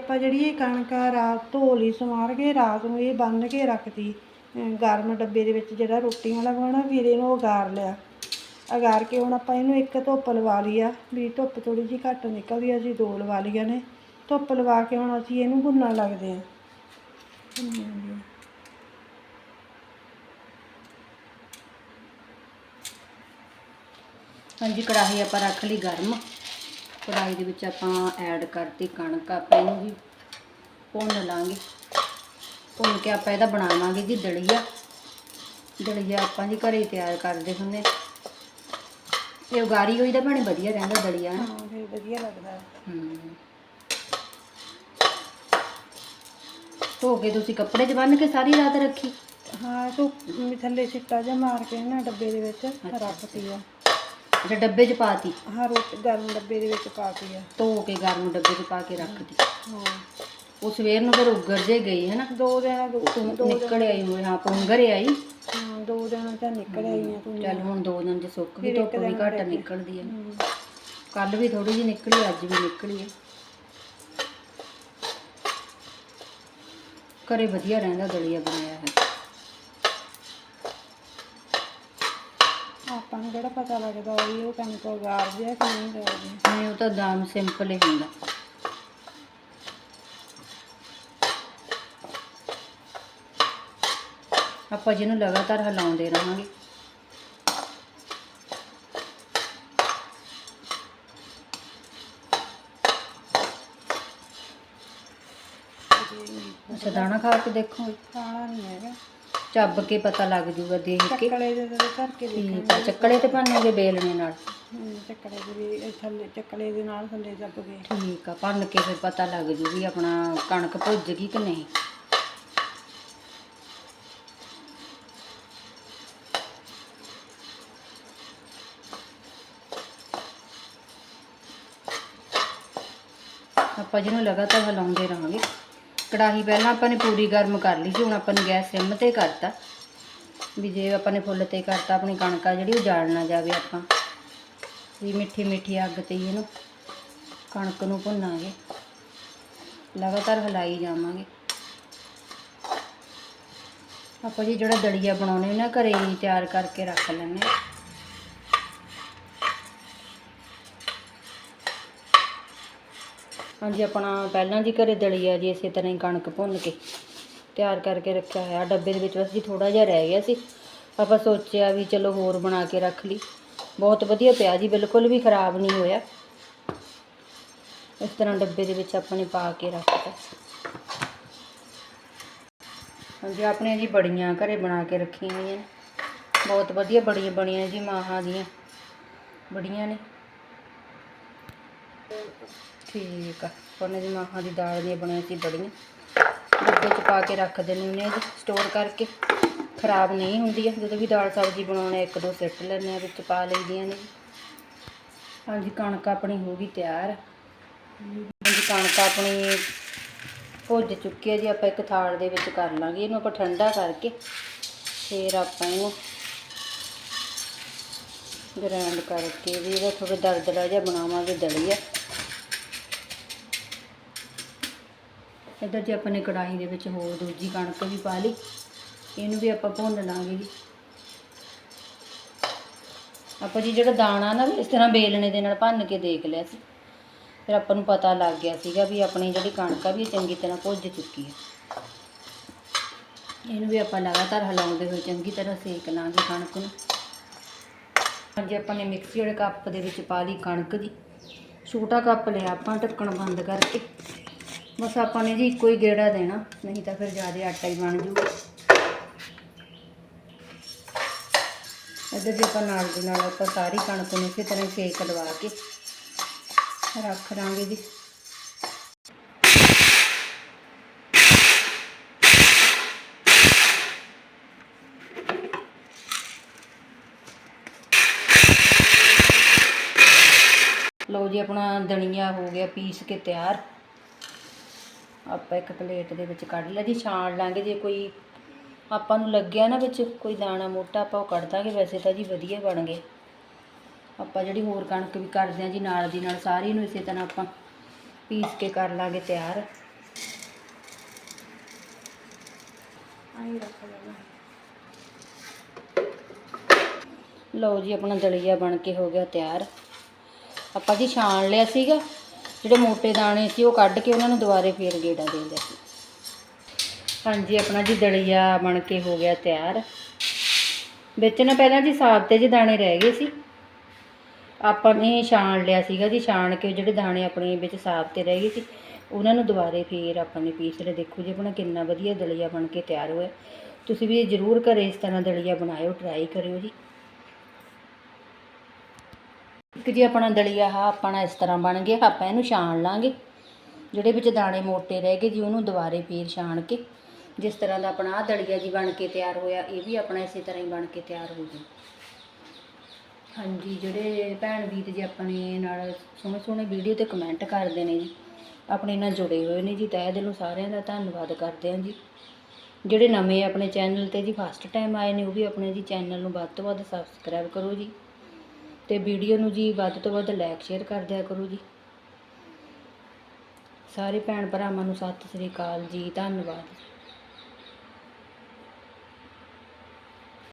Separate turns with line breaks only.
ਆਪਾਂ ਜਿਹੜੀ ਇਹ ਕਣਕ ਆ, ਰਾਤ ਧੋ ਲਈ, ਸਵਾਰ ਕੇ ਰਾਤ ਨੂੰ ਇਹ ਬੰਨ ਕੇ ਰੱਖਤੀ। ਗਰਮ ਡੱਬੇ ਦੇ ਵਿੱਚ ਜਿਹੜਾ ਰੋਟੀਆਂ ਵਾਲਾ ਬਣਾਉਣਾ ਫਿਰ ਇਹਨੂੰ ਉਗਾਰ ਲਿਆ। ਅਗਾਰ ਕੇ ਹੁਣ ਆਪਾਂ ਇਹਨੂੰ ਇੱਕ ਧੁੱਪ ਲਵਾ ਲਈ ਆ, ਵੀ ਧੁੱਪ ਥੋੜੀ ਜਿਹੀ ਘੱਟ ਨਿਕਲਦੀ ਆ, ਅਸੀਂ ਦੋ ਲਵਾ ਲਈਆਂ ਨੇ। ਧੁੱਪ ਲਵਾ ਕੇ ਹੁਣ ਅਸੀਂ ਇਹਨੂੰ ਭੁੰਨਣ ਲੱਗਦੇ ਆ।
ਹਾਂਜੀ, ਕੜਾਹੀ ਆਪਾਂ ਰੱਖ ਲਈ ਗਰਮ। ਕੜਾਹੀ ਦੇ ਵਿੱਚ ਆਪਾਂ ਐਡ ਕਰਤੀ ਕਣਕ ਆਪਾਂ ਇਹਨੂੰ ਵੀ ਭੁੰਨ ਲਾਂਗੇ। ਭੁੰਨ ਕੇ ਆਪਾਂ ਇਹਦਾ ਬਣਾਵਾਂਗੇ ਜੀ ਦਲੀਆ। ਦਲੀਆ ਆਪਾਂ ਜੀ ਘਰੇ ਹੀ ਤਿਆਰ ਕਰਦੇ ਹੁੰਦੇ। ਇਹ ਉਗਾਰੀ ਹੋਈ ਤਾਂ ਬਣੇ ਵਧੀਆ ਰਹਿੰਦਾ ਦਲੀਆ
ਹਾਂ ਫਿਰ ਵਧੀਆ ਲੱਗਦਾ।
ਹਮ। ਧੋ ਕੇ ਤੁਸੀਂ ਕੱਪੜੇ 'ਚ ਬੰਨ੍ਹ ਕੇ ਸਾਰੀ ਰਾਤ ਰੱਖੀ?
ਹਾਂ ਤੂੰ ਥੱਲੇ ਛਿੱਟਾ ਜਿਹਾ ਮਾਰ ਕੇ ਨਾ ਡੱਬੇ ਦੇ ਵਿੱਚ ਰੱਖਤੀ ਆ।
ਅੱਛਾ ਡੱਬੇ 'ਚ ਪਾਤੀ?
ਹਾਂ ਰੋਟੀ ਗਰਮ ਡੱਬੇ ਦੇ ਵਿੱਚ ਪਾਤੀ ਆ।
ਧੋ ਕੇ ਗਰਮ ਡੱਬੇ 'ਚ ਪਾ ਕੇ ਰੱਖਤੀ।
ਹਾਂ।
ਉਹ ਸਵੇਰ ਨੂੰ ਫਿਰ ਉੱਗਰ ਜੇ ਗਈ ਹੈ ਨਾ
ਦੋ ਦਿਨ ਦੋ ਦੋ
ਨਿਕਲ ਆਈ ਹੋਏ ਹਾਂ ਪੁੰਗਰ ਆਈ?
ਹਾਂ ਦੋ ਦਿਨ ਚ ਨਿਕਲ ਆਈਆਂ ਤੂੰ
ਚੱਲ ਹੁਣ ਦੋ ਦਿਨ ਚ ਸੁੱਕ ਵੀ ਧੁੱਪ ਵੀ ਘੱਟ। ਨਿਕਲਦੀ ਹੈ।
ਹਮ,
ਕੱਲ ਵੀ ਥੋੜੀ ਜਿਹੀ ਨਿਕਲੀ ਅੱਜ ਵੀ ਨਿਕਲੀ ਹੈ ਘਰੇ ਵਧੀਆ ਰਹਿੰਦਾ ਦਲੀਆ ਬਣਾਇਆ ਹੈ
ਆਪਾਂ ਨੂੰ ਕਿਹੜਾ ਪਤਾ ਲੱਗਦਾ ਵੀ ਉਹ ਕਣਕ ਉਗਾਰਦੇ ਆ ਕਿ ਨਹੀਂ ਉਗਾਰਦੇ
ਨਹੀਂ ਉਹ ਤਾਂ ਦਾਮ ਸਿੰਪਲ ਹੀ ਹੁੰਦਾ। ਆਪਾਂ ਜਿਹਨੂੰ ਲਗਾਤਾਰ ਹਿਲਾਉਂਦੇ ਰਹਾਂਗੇ। ਅੱਛਾ ਦਾਣਾ ਖਾ ਕੇ ਦੇਖੋ।
ਖਾਣਾ ਨਹੀਂ ਹੈਗਾ।
ਚੱਬ ਕੇ ਪਤਾ ਲੱਗ ਜੂਗਾ ਦੇਖ ਕੇ।
ਚੱਕਲੇ ਦੇ ਤੇ ਧਰ ਕੇ ਦੇਖਾਂਗੇ
ਠੀਕ ਆ ਚੱਕਲੇ ਤੇ ਭੰਨੋਗੇ ਬੇਲਣੇ ਨਾਲ।
ਹਮ, ਚੱਕਲੇ ਦੇ ਵੀ ਇਹ ਥੱਲੇ ਚੱਕਲੇ ਦੇ ਨਾਲ ਥੱਲੇ ਦੱਬ ਗਏ
ਠੀਕ ਆ ਭੰਨ ਕੇ ਫਿਰ ਪਤਾ ਲੱਗ ਜੂ ਵੀ ਆਪਣਾ ਕਣਕ ਭੁੱਜ ਗਈ ਕਿ ਨਹੀਂ। ਆਪਾਂ ਜਿਹਨੂੰ ਲਗਾਤਾਰ ਹਿਲਾਉਂਦੇ ਰਹਾਂਗੇ। ਕੜਾਹੀ ਪਹਿਲਾਂ ਆਪਾਂ ਨੇ ਪੂਰੀ ਗਰਮ ਕਰ ਲਈ ਸੀ, ਹੁਣ ਆਪਾਂ ਨੇ ਗੈਸ ਸਿਮ ਤੇ ਕਰਤਾ। ਵੀ ਜੇ ਆਪਾਂ ਨੇ ਫੁੱਲ ਤੇ ਕਰਤਾ, ਆਪਣੀ ਕਣਕ ਆ ਜਿਹੜੀ ਉਹ ਜਾਲ ਨਾ ਜਾਵੇ ਆਪਾਂ। ਵੀ ਮਿੱਠੀ ਮਿੱਠੀ ਅੱਗ ਤੇ ਹੀ ਇਹਨੂੰ ਕਣਕ ਨੂੰ ਭੁੰਨਾਂਗੇ। ਲਗਾਤਾਰ ਹਿਲਾਈ ਜਾਵਾਂਗੇ। ਆਪਾਂ ਜੀ ਜਿਹੜਾ ਦਲੀਆ ਬਣਾਉਣੇ ਨਾ ਘਰੇ ਹੀ ਤਿਆਰ ਕਰਕੇ ਰੱਖ ਲੈਣੇ ਹਾਂਜੀ, ਆਪਣਾ ਪਹਿਲਾਂ ਜੀ ਘਰੇ ਦਲੀਆ ਜੀ, ਇਸੇ ਤਰ੍ਹਾਂ ਹੀ ਕਣਕ ਭੁੰਨ ਕੇ ਤਿਆਰ ਕਰਕੇ ਰੱਖਿਆ ਹੋਇਆ। ਡੱਬੇ ਦੇ ਵਿੱਚ ਬਸ ਜੀ ਥੋੜਾ ਜਿਹਾ ਰਹਿ ਗਿਆ ਸੀ। ਆਪਾਂ ਸੋਚਿਆ ਵੀ ਚਲੋ ਹੋਰ ਬਣਾ ਕੇ ਰੱਖ ਲਈ। ਬਹੁਤ ਵਧੀਆ ਪਿਆ ਜੀ, ਬਿਲਕੁਲ ਵੀ ਖਰਾਬ ਨਹੀਂ ਹੋਇਆ। ਇਸ ਤਰ੍ਹਾਂ ਡੱਬੇ ਦੇ ਵਿੱਚ ਆਪਾਂ ਨੇ ਪਾ ਕੇ ਰੱਖਤਾ। ਹਾਂਜੀ, ਆਪਣੇ ਜੀ ਬੜੀਆਂ ਘਰੇ ਬਣਾ ਕੇ ਰੱਖੀਆਂ ਹੋਈਆਂ ਨੇ। ਬਹੁਤ ਵਧੀਆ ਬੜੀਆਂ ਬਣੀਆਂ ਜੀ, ਮਾਹਾਂ ਦੀਆਂ। ਬੜੀਆਂ ਨੇ। ਠੀਕ ਆ। ਉਹਨੇ ਜੀ ਮਾਹਾਂ ਦੀ ਦਾਲ ਦੀਆਂ ਬਣਾਈ ਸੀ ਬੜੀਆਂ। ਡੱਬੇ 'ਚ ਪਾ ਕੇ ਰੱਖ ਦਿੰਦੇ ਹੁੰਦੇ ਆ ਜੀ ਸਟੋਰ ਕਰਕੇ। ਖਰਾਬ ਨਹੀਂ ਹੁੰਦੀ ਹੁੰਦੀਆਂ ਜਦੋਂ ਵੀ ਦਾਲ ਸਬਜ਼ੀ ਬਣਾਉਣੇ ਇੱਕ ਦੋ ਸਿੱਟ ਲੈਂਦੇ ਆ, ਵਿੱਚ ਪਾ ਲਈਦੀਆਂ ਨੇ। ਹਾਂਜੀ, ਕਣਕ ਆਪਣੀ ਹੋ ਗਈ ਤਿਆਰ। ਹਾਂਜੀ, ਕਣਕ ਆਪਣੀ ਭੁੱਜ ਚੁੱਕੀ ਹੈ ਜੀ। ਆਪਾਂ ਇੱਕ ਥਾਲ ਦੇ ਵਿੱਚ ਕਰ ਲਾਂਗੇ। ਇਹਨੂੰ ਆਪਾਂ ਠੰਡਾ ਕਰਕੇ ਫਿਰ ਆਪਾਂ ਇਹਨੂੰ ਗ੍ਰਾਈਂਡ ਕਰਕੇ ਵੀ ਇਹਦਾ ਥੋੜਾ ਦਰਦੜਾ ਜਿਹਾ ਬਣਾਵਾਂਗੇ ਦਲੀਆ। ਇੱਧਰ ਜੀ ਆਪਾਂ ਨੇ ਕੜਾਹੀ ਦੇ ਵਿੱਚ ਹੋਰ ਦੂਜੀ ਕਣਕ ਵੀ ਪਾ ਲਈ, ਇਹਨੂੰ ਵੀ ਆਪਾਂ ਭੁੰਨ ਲਾਂਗੇ ਜੀ। ਆਪਾਂ ਜੀ ਜਿਹੜਾ ਦਾਣਾ ਨਾ ਇਸ ਤਰ੍ਹਾਂ ਬੇਲਣੇ ਦੇ ਨਾਲ ਭੰਨ ਕੇ ਦੇਖ ਲਿਆ ਸੀ। ਫਿਰ ਆਪਾਂ ਨੂੰ ਪਤਾ ਲੱਗ ਗਿਆ ਸੀਗਾ ਵੀ ਆਪਣੀ ਜਿਹੜੀ ਕਣਕ ਆ ਵੀ ਇਹ ਚੰਗੀ ਤਰ੍ਹਾਂ ਭੁੱਜ ਚੁੱਕੀ ਹੈ। ਇਹਨੂੰ ਵੀ ਆਪਾਂ ਲਗਾਤਾਰ ਹਿਲਾਉਂਦੇ ਹੋਏ ਚੰਗੀ ਤਰ੍ਹਾਂ ਸੇਕ ਲਾਂਗੇ ਕਣਕ ਨੂੰ। ਹਾਂਜੀ, ਆਪਾਂ ਨੇ ਮਿਕਸੀ ਵਾਲੇ ਕੱਪ ਦੇ ਵਿੱਚ ਪਾ ਲਈ ਕਣਕ ਦੀ। ਛੋਟਾ ਕੱਪ ਲਿਆ ਆਪਾਂ, ਢੱਕਣ ਬੰਦ ਕਰਕੇ। ਬਸ ਆਪਾਂ ਨੇ ਜੀ ਇੱਕੋ ਹੀ ਗੇੜਾ ਦੇਣਾ, ਨਹੀਂ ਤਾਂ ਫਿਰ ਜ਼ਿਆਦਾ ਆਟਾ ਹੀ ਬਣ ਜੂਗਾ। ਇੱਧਰ ਜੀ ਆਪਾਂ ਨਾਲ ਦੀ ਨਾਲ ਆਪਾਂ ਸਾਰੀ ਕਣਕ ਨੂੰ ਇਸੇ ਤਰ੍ਹਾਂ ਹੀ ਸੇਕ ਲਵਾ ਕੇ ਰੱਖ ਦਾਂਗੇ ਜੀ। ਜੀ ਆਪਣਾ ਦਣੀਆ ਹੋ ਗਿਆ ਪੀਸ ਕੇ ਤਿਆਰ। ਆਪਾਂ ਇੱਕ ਪਲੇਟ ਦੇ ਵਿੱਚ ਕੱਢ ਲਿਆ ਜੀ ਛਾਣ ਲਾਂਗੇ। ਜੇ ਕੋਈ ਆਪਾਂ ਨੂੰ ਲੱਗਿਆ ਨਾ ਵਿੱਚ ਕੋਈ ਦਾਣਾ ਮੋਟਾ ਆਪਾਂ ਉਹ ਕੱਢ ਦਾਂਗੇ। ਵੈਸੇ ਤਾਂ ਜੀ ਵਧੀਆ ਬਣ ਗਏ। ਆਪਾਂ ਜਿਹੜੀ ਹੋਰ ਕਣਕ ਵੀ ਕਰਦੇ ਆ ਜੀ ਨਾਲ ਦੀ ਨਾਲ ਸਾਰੀ ਨੂੰ ਇਸੇ ਤਰ੍ਹਾਂ ਆਪਾਂ ਪੀਸ ਕੇ ਕਰ ਲਾਂਗੇ ਤਿਆਰ। ਲਓ ਜੀ ਆਪਣਾ ਦਲੀਆ ਬਣ ਕੇ ਹੋ ਗਿਆ ਤਿਆਰ। ਆਪਾਂ ਜੀ ਛਾਣ ਲਿਆ ਸੀਗਾ, ਜਿਹੜੇ ਮੋਟੇ ਦਾਣੇ ਸੀ ਉਹ ਕੱਢ ਕੇ ਉਹਨਾਂ ਨੂੰ ਦੁਬਾਰੇ ਫੇਰ ਗੇੜਾ ਦੇ ਲਿਆ ਸੀ। ਹਾਂਜੀ, ਆਪਣਾ ਜੀ ਦਲੀਆ ਬਣ ਕੇ ਹੋ ਗਿਆ ਤਿਆਰ। ਵਿੱਚ ਨਾ ਪਹਿਲਾਂ ਜੀ ਸਾਬਤੇ ਜਿਹੇ ਦਾਣੇ ਰਹਿ ਗਏ ਸੀ। ਆਪਾਂ ਨੇ ਛਾਣ ਲਿਆ ਸੀਗਾ ਜੀ, ਛਾਣ ਕੇ ਜਿਹੜੇ ਦਾਣੇ ਆਪਣੇ ਵਿੱਚ ਸਾਬਤੇ ਰਹਿ ਗਏ ਸੀ, ਉਹਨਾਂ ਨੂੰ ਦੁਬਾਰੇ ਫੇਰ ਆਪਾਂ ਨੇ ਪੀਸ ਲਿਆ। ਦੇਖੋ ਜੀ ਆਪਣਾ ਕਿੰਨਾ ਵਧੀਆ ਦਲੀਆ ਬਣ ਕੇ ਤਿਆਰ ਹੋਇਆ। ਤੁਸੀਂ ਵੀ ਜ਼ਰੂਰ ਘਰੇ ਇਸ ਤਰ੍ਹਾਂ ਦਲੀਆ ਬਣਾਇਓ ਟਰਾਈ ਕਰਿਓ ਜੀ। ਇੱਕ ਜੀ ਆਪਣਾ ਦਲੀਆ ਆ, ਆਪਣਾ ਇਸ ਤਰ੍ਹਾਂ ਬਣ ਗਿਆ, ਆਪਾਂ ਇਹਨੂੰ ਛਾਣ ਲਾਂਗੇ। ਜਿਹੜੇ ਵਿੱਚ ਦਾਣੇ ਮੋਟੇ ਰਹਿ ਗਏ ਜੀ, ਉਹਨੂੰ ਦੁਬਾਰੇ ਫੇਰ ਛਾਣ ਕੇ, ਜਿਸ ਤਰ੍ਹਾਂ ਦਾ ਆਪਣਾ ਆਹ ਦਲੀਆ ਜੀ ਬਣ ਕੇ ਤਿਆਰ ਹੋਇਆ, ਇਹ ਵੀ ਆਪਣਾ ਇਸੇ ਤਰ੍ਹਾਂ ਹੀ ਬਣ ਕੇ ਤਿਆਰ ਹੋ ਜੂ ਹਾਂਜੀ, ਜਿਹੜੇ ਭੈਣ ਵੀਰ ਜੀ ਆਪਣੇ ਨਾਲ ਸੋਹਣੇ ਸੋਹਣੇ ਵੀਡੀਓ ਤੇ ਕਮੈਂਟ ਕਰਦੇ ਨੇ ਜੀ, ਆਪਣੇ ਨਾਲ ਜੁੜੇ ਹੋਏ ਨੇ ਜੀ, ਤਹਿ ਦਿਲੋਂ ਸਾਰਿਆਂ ਦਾ ਧੰਨਵਾਦ ਕਰਦੇ ਹਾਂ ਜੀ। ਜਿਹੜੇ ਨਵੇਂ ਆਪਣੇ ਚੈਨਲ ਤੇ ਜੀ ਫਸਟ ਟਾਈਮ ਆਏ ਨੇ, ਉਹ ਵੀ ਆਪਣੇ ਜੀ ਚੈਨਲ ਨੂੰ ਵੱਧ ਤੋਂ ਵੱਧ ਸਬਸਕ੍ਰਾਈਬ ਕਰੋ ਜੀ। ਤੇ ਵੀਡੀਓ ਨੂੰ ਜੀ ਵੱਧ ਤੋਂ ਵੱਧ ਲਾਈਕ ਸ਼ੇਅਰ ਕਰ ਦਿਆ ਕਰੋ ਜੀ। ਸਾਰੇ ਭੈਣ ਭਰਾਵਾਂ ਨੂੰ ਸਤਿ ਸ੍ਰੀ ਅਕਾਲ ਜੀ, ਧੰਨਵਾਦ।